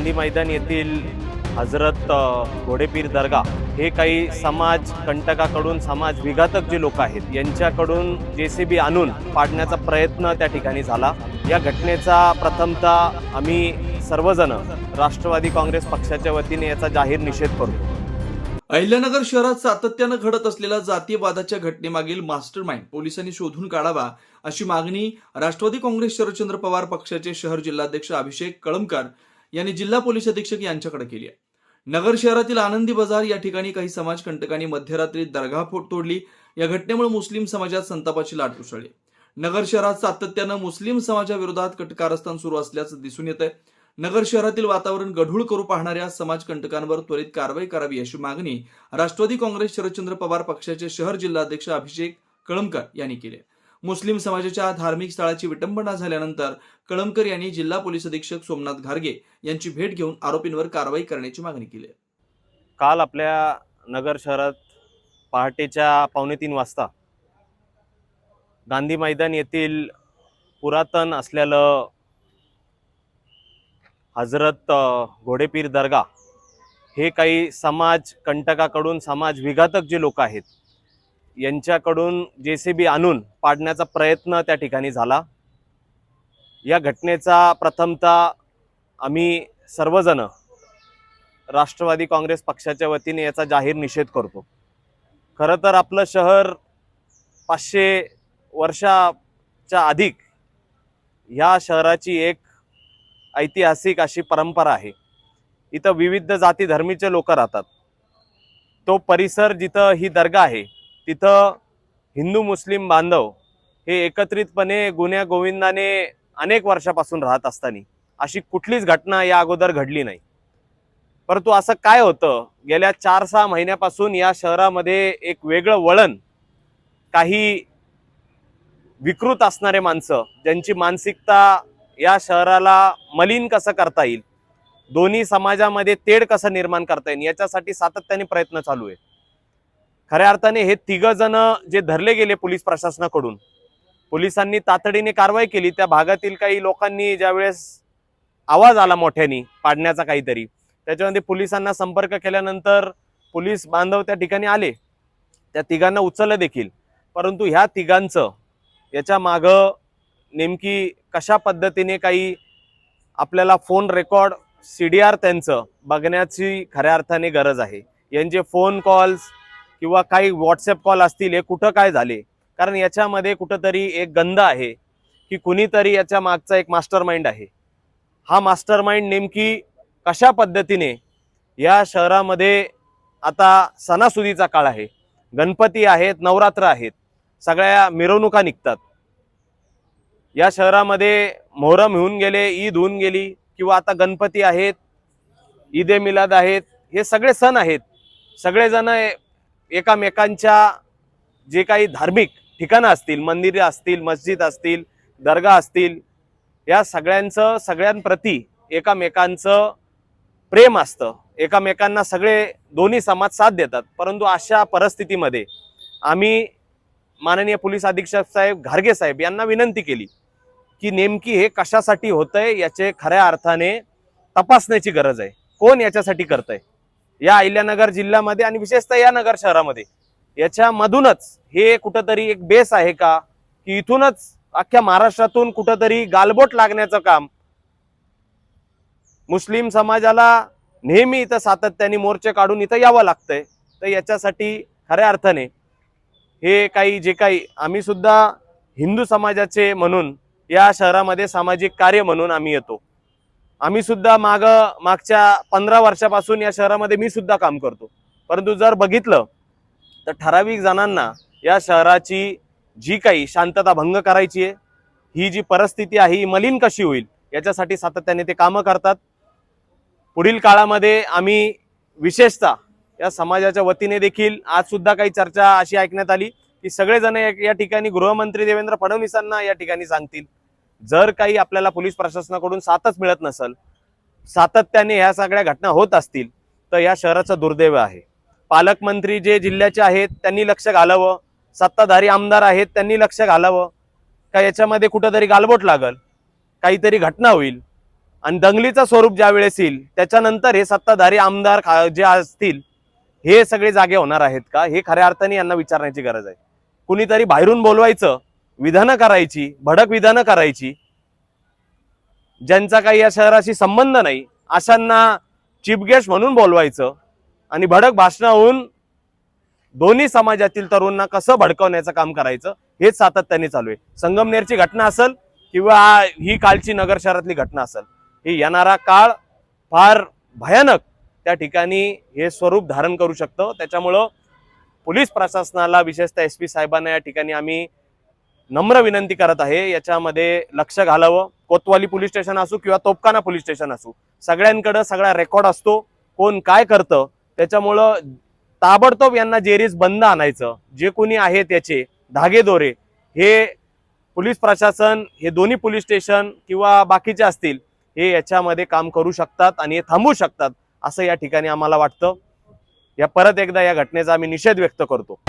गांधी मैदान येथील हजरत घोडेपीर दर्गा हे काही समाज कंटकाकडून समाज विघातक जे लोक आहेत यांच्याकडून जे सी बी आणून पाडण्याचा प्रयत्न त्या ठिकाणी झाला. या घटनेचा प्रथमतः आम्ही सर्वजण राष्ट्रवादी काँग्रेस पक्षाच्या वतीने याचा जाहीर निषेध करतो अहिल्यानगर शहरात सातत्यानं घडत असलेल्या जातीयवादाच्या घटनेमागील मास्टर माइंड पोलिसांनी शोधून काढावा अशी मागणी राष्ट्रवादी काँग्रेस शरदचंद्र पवार पक्षाचे शहर जिल्हाध्यक्ष अभिषेक कळमकर यांनी जिल्हा पोलीस अधीक्षक यांच्याकडे केली आहे. नगर शहरातील आनंदी बाजार या ठिकाणी काही समाजकंटकांनी मध्यरात्री दर्गा फोट तोडली. या घटनेमुळे मुस्लिम समाजात संतापाची लाट उसळली. नगर शहरात सातत्यानं मुस्लिम समाजाविरोधात कटकारस्थान सुरू असल्याचं दिसून येत आहे नगर शहरातील वातावरण गढूळ करू पाहणाऱ्या समाजकंटकांवर त्वरित कारवाई करावी अशी मागणी राष्ट्रवादी काँग्रेस शरदचंद्र पवार पक्षाचे शहर जिल्हाध्यक्ष अभिषेक कळमकर यांनी केले मुस्लिम समाजाच्या धार्मिक स्थळाची विटंबना झाल्यानंतर कळमकर यांनी जिल्हा पोलीस अधीक्षक सोमनाथ घारगे यांची भेट घेऊन आरोपींवर कारवाई करण्याची मागणी केली काल आपल्या नगर शहरात पहाटेच्या पावणे तीन वाजता गांधी मैदान येथील पुरातन असलेलं हजरत घोडेपीर दर्गा हे काही समाज कंटकाकडून समाज विघातक जे लोक आहेत यांच्याकडून जे सी बी आणून पाडण्याचा प्रयत्न त्या ठिकाणी झाला. या घटनेचा प्रथमतः आम्ही सर्वजण राष्ट्रवादी काँग्रेस पक्षाच्या वतीने याचा जाहीर निषेध करतो. खरं तर आपलं शहर पाचशे वर्षाच्या अधिक ह्या शहराची एक ऐतिहासिक अशी परंपरा आहे. इथं विविध जाती धर्मीचे लोक राहतात. तो परिसर जिथं ही दर्गा आहे तिथं हिंदू मुस्लिम बांधव हे एकत्रितपणे गुन्ह्या गोविंदाने अनेक वर्षापासून राहत असताना अशी कुठलीच घटना या अगोदर घडली नाही. परंतु असं काय होतं? गेल्या चार सहा महिन्यापासून या शहरामध्ये एक वेगळं वळण काही विकृत असणारे माणसं ज्यांची मानसिकता या शहराला मलिन कसं करता येईल? दोन्ही समाजामध्ये तेढ कसं निर्माण करता येईल? याच्यासाठी सातत्याने प्रयत्न चालू आहे खऱ्या अर्थाने हे तिघ जण जे धरले गेले पोलीस प्रशासनाकडून पोलिसांनी तातडीने कारवाई केली. त्या भागातील काही लोकांनी ज्यावेळेस आवाज आला मोठ्यानी पाडण्याचा काहीतरी त्याच्यामध्ये पोलिसांना संपर्क केल्यानंतर पोलीस बांधव त्या ठिकाणी आले. त्या तिघांना उचललं देखील. परंतु ह्या तिघांचं याच्या मागं नेमकी कशा पद्धतीने काही आपल्याला phone record C D R त्यांचं बघण्याची खऱ्या अर्थाने गरज आहे. यांचे फोन कॉल्स किंवा काही व्हॉट्सअप कॉल असतील हे कुठं काय झाले? कारण याच्यामध्ये कुठंतरी एक गंध आहे की कुणीतरी याच्या मागचा एक मास्टर माइंड आहे. हा मास्टर माइंड नेमकी कशा पद्धतीने या शहरामध्ये आता सणासुदीचा काळ आहे. गणपती आहेत नवरात्र आहेत सगळ्या मिरवणुका निघतात. या शहरामध्ये मोहरम होऊन गेले ईद होऊन गेली किंवा आता गणपती आहेत ईद ए मिलाद आहेत हे सगळे सण आहेत. सगळेजण एकामेकांच्या जे काही धार्मिक ठिकाणं असतील मंदिरे असतील मस्जिद असतील दर्गा असतील या सगळ्यांचं सगळ्यांप्रती एकामेकांचं प्रेम असतं. एकामेकांना सगळे दोन्ही समाज साथ देतात. परंतु अशा परिस्थितीमध्ये आम्ही माननीय पोलीस अधीक्षक साहेब घारगे साहेब यांना विनंती केली की नेमकी हे कशासाठी होतंय याचे खऱ्या अर्थाने तपासण्याची गरज आहे. कोण याच्यासाठी करतंय? या अहिल्यानगर जिल्ह्यामध्ये आणि विशेषतः या नगर शहरामध्ये. याच्यामधूनच हे कुठंतरी एक बेस आहे का? की इथूनच अख्ख्या महाराष्ट्रातून कुठंतरी गालबोट लागण्याचं काम. मुस्लिम समाजाला नेहमी इथं सातत्याने मोर्चे काढून इथं यावं लागतंय. तर याच्यासाठी खऱ्या अर्थाने हे काही जे काही आम्ही सुद्धा हिंदू समाजाचे म्हणून या शहरामध्ये सामाजिक कार्य म्हणून आम्ही येतो. आम्ही सुद्धा माग मागच्या पंधरा वर्षापासून या शहरामध्ये मी सुद्धा काम करतो. परंतु जर बघितलं तर ठराविक जणांना या शहराची जी काही शांतता भंग करायची आहे ही जी परिस्थिती आहे ही मलिन कशी होईल याच्यासाठी सातत्याने ते कामं करतात. पुढील काळामध्ये आम्ही विशेषतः या समाजाच्या वतीने देखील आज सुद्धा काही चर्चा अशी ऐकण्यात आली की सगळेजण या या ठिकाणी गृहमंत्री देवेंद्र फडणवीसांना या ठिकाणी सांगतील. जर काही आपल्याला पोलीस प्रशासनाकडून साथच मिळत नसेल सातत्याने ह्या सगळ्या घटना होत असतील तर या शहराचं दुर्दैव आहे. पालकमंत्री जे जिल्ह्याचे आहेत त्यांनी लक्ष घालावं. सत्ताधारी आमदार आहेत त्यांनी लक्ष घालावं. का याच्यामध्ये कुठंतरी गालबोट लागल? काहीतरी घटना होईल. आणि दंगलीचं स्वरूप ज्या वेळेस येईल त्याच्यानंतर हे सत्ताधारी आमदार जे असतील हे सगळे जागे होणार आहेत का? हे खऱ्या अर्थाने यांना विचारण्याची गरज आहे. कुणीतरी बाहेरून बोलवायचं विधानं करायची भडक विधानं करायची ज्यांचा काही या शहराशी संबंध नाही अशांना चिपगेश म्हणून बोलवायचं आणि भडक भाषणं होऊन दोन्ही समाजातील तरुणांना कसं भडकवण्याचं काम करायचं हेच सातत्याने चालू आहे. संगमनेरची घटना असेल किंवा ही कालची नगर शहरातली घटना असेल ही येणारा काळ फार भयानक त्या ठिकाणी हे स्वरूप धारण करू शकतं. त्याच्यामुळं पोलीस प्रशासनाला विशेषतः एस पी साहेबांना या ठिकाणी आम्ही नम्र विनंती करत आहे. याच्यामध्ये लक्ष घालावं. कोतवाली पोलीस स्टेशन असो किंवा तोपखाना पोलीस स्टेशन असो सगळ्यांकडं सगळा रेकॉर्ड असतो. कोण काय करतं? त्याच्यामुळं ताबडतोब यांना जेरीस बंद आणायचं. जे कोणी आहे त्याचे धागेदोरे हे पोलीस प्रशासन हे दोन्ही पोलीस स्टेशन किंवा बाकीचे असतील हे याच्यामध्ये काम करू शकतात आणि हे थांबवू शकतात असं या ठिकाणी आम्हाला वाटतं. या परत एकदा या घटनेचा आम्ही निषेध व्यक्त करतो.